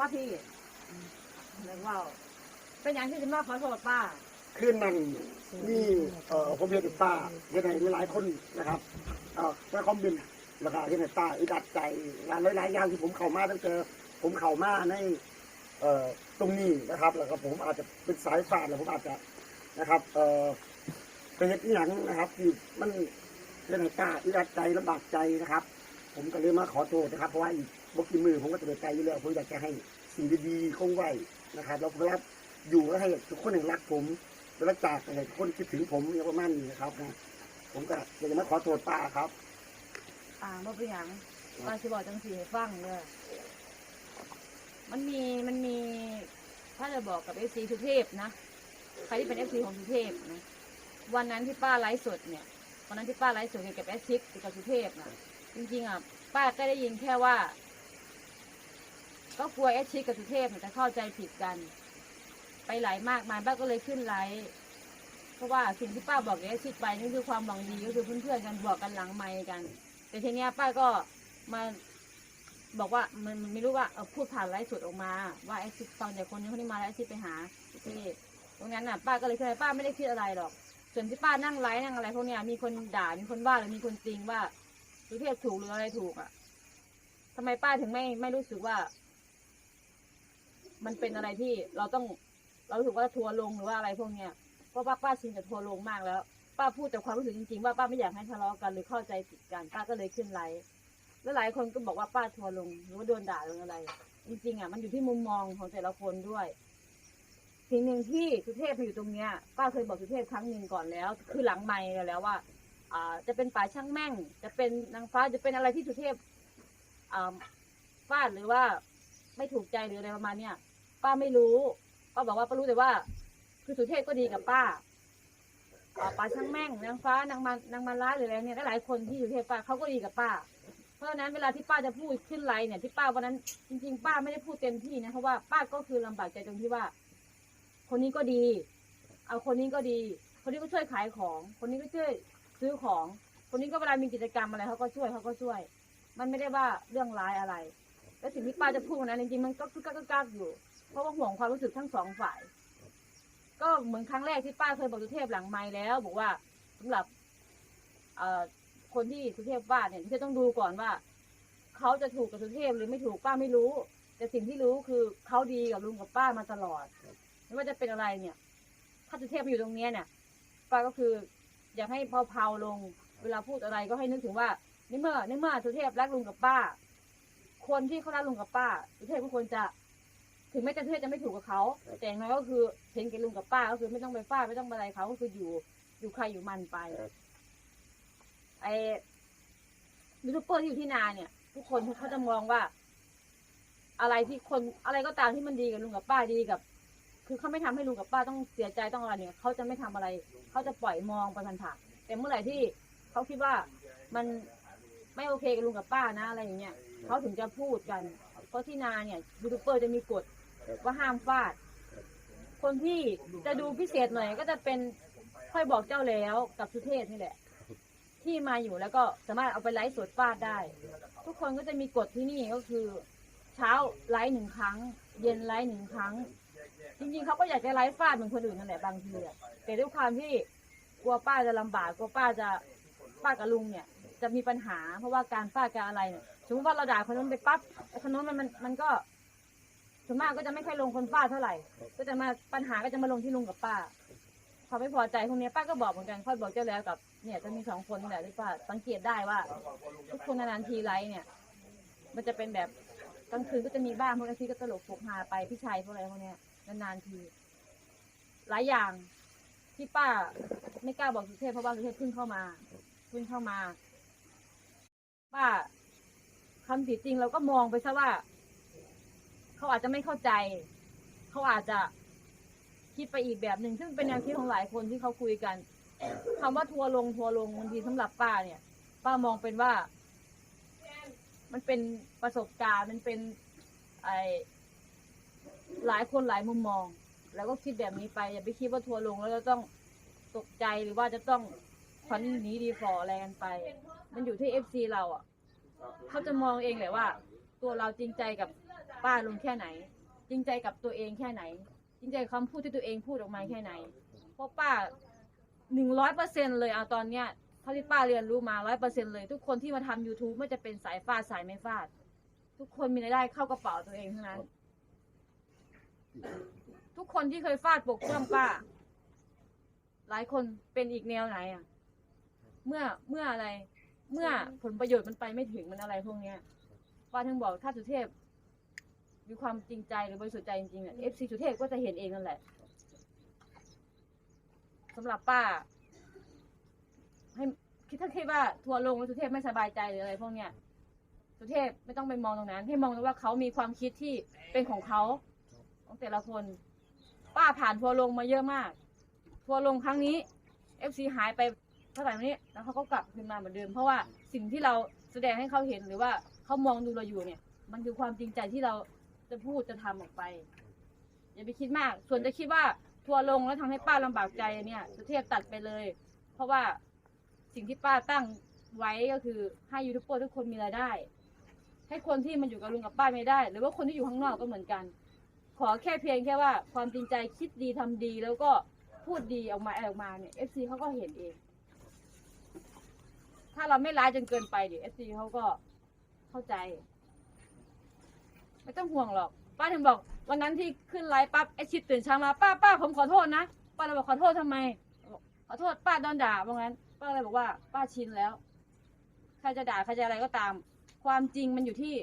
มาพี่อืมแล้วเว่าเป็นอย่างที่จะมาขอโทษป้าคืนนั้นนี่เอ่อผมเห็นป้าเห็นหลายๆคนนะครับเอ่อไปคอมเมนต์แล้วก็เห็นป้าอึดัดใจงานหลายๆอย่างที่ผมเข้ามาตั้งแต่ผมเข้ามาในเอ่อตรงนี้นะครับแล้วก็ผมอาจจะเป็นสายฟาดแล้วผมอาจจะนะครับเอ่อเป็นเหตุอย่างนะครับที่มันเป็นให้ป้าอึดัดใจลำบากใจนะครับ ผมก็เลยมาขอโทษนะครับเพราะว่าอีก บกี่มือผมก็จะไปใจอยู่แล้วผมอยากจะให้สิ่งดีๆคงไว้นะครับแล้วรับอยู่แล้วให้ทุกคนรักผมแล้วจากให้ทุกคนคิดถึงผมอย่างประมาณนี้นะครับนะผมก็อยากจะมาขอโทษป้าครับอ่าบ่เป็นหยังป้าสิบอกจังสีให้ฟังเด้อมันมีมันมีถ้าจะบอกกับเอฟซีสุเทพนะใครที่เป็นเอฟซีของสุเทพนะวันนั้นที่ป้าไลฟ์สดเนี่ยวันนั้นที่ป้าไลฟ์สดเกี่ยวกับแอดชิกเกี่ยวกับสุเทพนะจริงๆอะป้าก็ได้ยินแค่ว่า ก็กลัวแอดชิกกับสุเทพเนี่ยจะเข้าใจผิดกัน ไปหลายมากมายป้าก็เลยขึ้นไลฟ์เพราะว่าสิ่งที่ป้าบอกแอดชิกไปนี่นคือความหวังดีก็คือเพื่อนๆกันบอกกันหลังไมค์กัน แต่ทีเนี้ยป้าก็มาบอกว่ามันมันไม่รู้ว่าเออพูดผ่านไลฟ์สดออกมา ว่าแอดชิดฟังจากคนนี้คนนี้มาแล้วแอดชิดไปหาสุเที่ตรงนั้นน่ะป้าก็เลยคิดว่าป้าไม่ได้คิดอะไรหรอกส่วนที่ป้านั่งไลฟ์นั่งอะไรพวกเนี้ยมีคนด่ามีคนว่าหรือมีคนติงว่าสุเทพถูกหรืออะไรถูกอะทำไมป้าถึงไม่ไม่รู้สึกว่า มันเป็นอะไรที่เราต้องเรารู้สึกว่าทัวร์ลงหรือว่าอะไรพวกเนี้ยเพราะว่าป้าชินกับทัวร์ลงมากแล้ว ป้าพูดแต่ความรู้สึกจริงๆว่าป้าไม่อยากให้ทะเลาะกันหรือเข้าใจผิดกันป้าก็เลยขึ้นไลฟ์แล้วหลายคนก็บอกว่าป้าทัวร์ลงหรือว่าโดนด่าหรืออะไร จริงๆอะมันอยู่ที่มุมมองของแต่ละคนด้วยสิ่งหนึ่งที่สุเทพมาอยู่ตรงเนี้ยป้าเคยบอกสุเทพครั้งหนึ่งก่อนแล้ว คือหลังไม่แล้วว่าอ่าจะเป็นป่าช่างแม่ง จะเป็นนางฟ้าจะเป็นอะไรที่สุเทพอ่าฟาดหรือว่าไม่ถูกใจหรืออะไรประมาณเนี้ย ป้าไม่รู้ป้าบอกว่าป้ารู้แต่ว่า คือสุเทพก็ดีกับป้าอ่าป่าช่างแม่งนางฟ้านางมันนางมันร้ายหรืออะไรเนี่ยหลายๆคนที่อยู่เทพป้าเขาก็ดีกับป้า เพราะฉะนั้นเวลาที่ป้าจะพูดขึ้นไลน์เนี่ยที่ป้าวันนั้น จริง ๆ ป้าไม่ได้พูดเต็มที่นะเพราะว่าป้าก็คือลำบากใจตรงที่ว่า คนนี้ก็ดี เอาคนนี้ก็ดี คนนี้ก็ช่วยขายของ คนนี้ก็ช่วยซื้อของ คนนี้ก็เวลามีกิจกรรมอะไรเขาก็ช่วยเขาก็ช่วย มันไม่ได้ว่าเรื่องร้ายอะไร และสิ่งที่ป้าจะพูดวันนั้นจริงๆมันก็คือกักกักๆอยู่ เพราะว่าห่วงความรู้สึกทั้งสองฝ่าย ก็เหมือนครั้งแรกที่ป้าเคยบอกสุเทพหลังไม้แล้ว บอกว่าสำหรับเอ่อคนที่สุเทพวาเนี่ยที่ต้องดูก่อนว่าเขาจะถูกกับสุเทพหรือไม่ถูกป้าไม่รู้ แต่สิ่งที่รู้คือเขาดีกับลุงกับป้ามาตลอดไม่ว่าจะเป็นอะไรเนี่ย ถ้าสุเทพอยู่ตรงเนี้ยเนี่ยป้าก็คืออยากให้เผาๆลง เวลาพูดอะไรก็ให้นึกถึงว่าในเมื่อในเมื่อสุเทพรักลุงกับป้า คนที่เขารักลุงกับป้าสุเทพก็ควรจะ ถึงแม้จะสุเทพจะไม่ถูกกับเขาแต่อย่างน้อยก็คือเห็นแก่ลุงกับป้าก็คือไม่ต้องไปฟาดไม่ต้องไปอะไรเขาก็คืออยู่อยู่ใครอยู่มันไปครับ ไอ้ยูทูบเบอร์ที่อยู่ที่นาเนี่ย ทุกคนเขาจะมองว่า อะไรที่คนอะไรก็ตามที่มันดีกับลุงกับป้าดีกับ คือเขาไม่ทำให้ลุงกับป้าต้องเสียใจต้องอะไรเนี่ยเขาจะไม่ทำอะไรเขาจะปล่อยมองไปผ่านๆแต่เมื่อไหร่ที่เขาคิดว่ามันไม่โอเคกับลุงกับป้านะอะไรอย่างเงี้ยเขาถึงจะพูดกัน เพราะที่นาเนี่ยยูทูบเบอร์จะมีกฎ ว่าห้ามฟาด คนที่จะดูพิเศษหน่อยก็จะเป็นค่อยบอกเจ้าแล้วกับสุเทพนี่แหละ ที่มาอยู่แล้วก็สามารถเอาไปไลฟ์สดฟาดได้ ทุกคนก็จะมีกฎที่นี่ก็คือ เช้าไลฟ์หนึ่งครั้ง เย็นไลฟ์หนึ่งครั้ง จริงๆเขาก็อยากจะไลฟ์ฟาดเหมือนคนอื่นนั่นแหละบางทีอะแต่ด้วยความที่กลัวป้าจะลำบากกลัวป้าจะป้ากับลุงเนี่ย จะมีปัญหาเพราะว่าการฟาดการอะไรเนี่ยสมมติว่าเราด่าคนนู้นไปปั๊บไอ้คนนู้นมันมันมันก็ ส่วนมากก็จะไม่ค่อยลงคนฟาเท่าไหร่ ก็จะมาปัญหาก็จะมาลงที่ลุงกับป้าพอไม่พอใจพวกนี้ป้าก็บอกเหมือนกันค่อยบอกเจ้าแล้วกับเนี่ยจะมีสองคนนี่แหละที่ป้าสังเกตได้ว่า ทุกคนนานๆทีไล่เนี่ย มันจะเป็นแบบกลางคืนก็จะมีบ้างพวกอาทิตย์ก็ตลกปกฮาไปพี่ชายพวกอะไรพวกเนี้ยนานๆทีหลายอย่างที่ป้าไม่กล้าบอกสุเทพเพราะว่าสุเทพเพิ่งเข้ามาเพิ่งเข้ามาป้าคำติจริงเราก็มองไปซะว่า อาจจะไม่เข้าใจ เขาอาจจะคิดไปอีกแบบหนึ่งซึ่งเป็นแนวคิดของหลายคนที่เขาคุยกันคำว่าทัวร์ลงทัวร์ลงบางทีสำหรับป้าเนี่ย ป้ามองเป็นว่า มันเป็นประสบการณ์มันเป็นไอหลายคนหลายมุมมอง แล้วก็คิดแบบนี้ไปอย่าไปคิดว่าทัวร์ลงแล้วจะต้องตกใจหรือว่าจะต้องฝันหนีดีฟออะไรกันไป มันอยู่ที่เอฟซีเราอะ เขาจะมองเองแหละว่า ตัวเราจริงใจกับ ป้าลุงแค่ไหน จริงใจกับตัวเองแค่ไหน จริงใจคำพูดที่ตัวเองพูดออกมาแค่ไหน เพราะป้าหนึ่งร้อยเปอร์เซ็นเลยเอาตอนเนี้ยเท่าที่ป้าเรียนรู้มาร้อยเปอร์เซ็นเลย ทุกคนที่มาทำ youtube ไม่จะเป็นสายฟาดสายไม่ฟาด ทุกคนมีรายได้เข้ากระเป๋าตัวเองทั้งนั้น ทุกคนที่เคยฟาดปกป้องป้า หลายคนเป็นอีกแนวไหนอะ เมื่อเมื่ออะไร เมื่อผลประโยชน์มันไปไม่ถึงมันอะไรพวกเนี้ยป้าถึงบอกถ้าสุเทพ มีความจริงใจหรือบริสุทธิ์ใจจริงๆอะเอฟซีสุเทพก็จะเห็นเองนั่นแหละสำหรับป้า ให้คิดถ้าคิดว่าทัวร์ลงแล้วสุเทพไม่สบายใจหรืออะไรพวกเนี้ยสุเทพไม่ต้องไปมองตรงนั้น ให้มองว่าเขามีความคิดที่เป็นของเขาของแต่ละคน ป้าผ่านทัวร์ลงมาเยอะมาก ทัวร์ลงครั้งนี้เอฟซีหายไปเท่าไหร่นี้แล้วเขาก็กลับคืนมาเหมือนเดิม เพราะว่าสิ่งที่เราแสดงให้เขาเห็นหรือว่าเขามองดูเราอยู่เนี่ย มันคือความจริงใจที่เรา จะพูดจะทำออกไป อย่าไปคิดมาก ส่วนจะคิดว่าทัวร์ลงแล้วทำให้ป้าลำบากใจเนี่ยสุเทพตัดไปเลย เพราะว่าสิ่งที่ป้าตั้งไว้ก็คือให้ยูทูบเบอร์ทุกคนมีรายได้ ให้คนที่มันอยู่กับลุงกับป้าไม่ได้ หรือว่าคนที่อยู่ข้างนอกก็เหมือนกัน ขอแค่เพียงแค่ว่าความจริงใจคิดดีทำดีแล้วก็พูดดีออกมาออกมาเนี่ยเอฟซีเขาก็เห็นเอง ถ้าเราไม่ร้ายจนเกินไปเดี๋ยวเอฟซีเขาก็เข้าใจ ไม่ต้องห่วงหรอก ป้าถึงบอกวันนั้นที่ขึ้นไลฟ์ปั๊บไอชิดตื่นเช้ามาป้าป้าผมขอโทษนะป้าเลยบอกขอโทษทำไมขอโทษป้าโดนด่าว่างั้น ป้าเลยบอกว่า ป้าชินแล้วใครจะด่าใครจะอะไรก็ตาม ความจริงมันอยู่ที่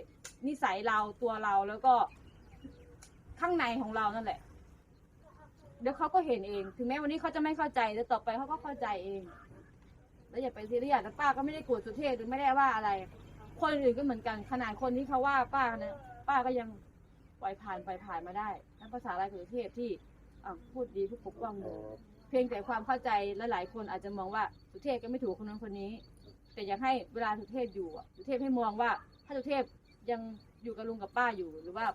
นิสัยเราตัวเราแล้วก็ข้างในของเรานั่นแหละ เดี๋ยวเขาก็เห็นเอง ถึงแม้วันนี้เขาจะไม่เข้าใจแต่ต่อไปเขาก็เข้าใจเอง แล้วอย่าไปซีเรียสแล้วป้าก็ไม่ได้โกรธสุเทพหรือไม่ได้ว่าอะไร คนอื่นก็เหมือนกัน ขนาดคนที่เขาว่าป้านะ ป้าก็ยังปล่อยผ่านปล่อยผ่านมาได้นั่นภาษาอะไรของสุเทพที่อะพูดดีพูดปกป้องอยู่เพียงแต่ความเข้าใจหลายๆคนอาจจะมองว่าสุเทพก็ไม่ถูกคนนั้นคนนี้ แต่อยากให้เวลาสุเทพอยู่อะสุเทพให้มองว่า ถ้าสุเทพยังอยู่กับลุงกับป้าอยู่ หรือว่า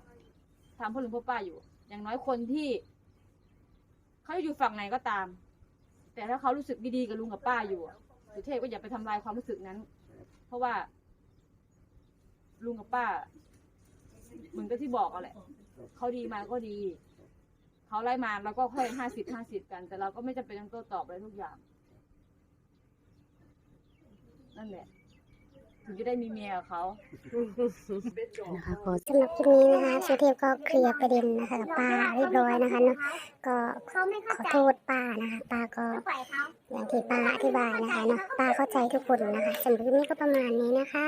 ทำเพ่อลุงเพ่อป้าอยู่ อย่างน้อยคนที่เขาจะอยู่ฝั่งไหนก็ตาม แต่ถ้าเขารู้สึกดีๆกับลุงกับป้าอยู่อะสุเทพก็อย่าไปทำลายความรู้สึกนั้น เพราะว่าลุงกับป้า เหมือนกับที่บอกเอาแหละเขาดีมาก็ดีเขาไล่มาเราก็ค่อยห้าสิบห้าสิบกัน แต่เราก็ไม่จำเป็นต้องโต้ตอบอะไรทุกอย่าง นั่นแหละ ถึงจะได้มีเมียกับเขา นะคะขอสำหรับคลิปนี้นะคะสุเทพก็เคลียร์ประเด็นนะคะกับป้าเรียบร้อยนะคะเนาะก็ขอโทษป้านะคะป้าก็อย่างที่ป้าอธิบายนะคะเนาะป้าเข้าใจทุกคนนะคะสำหรับคลิปนี้ก็ประมาณนี้นะคะ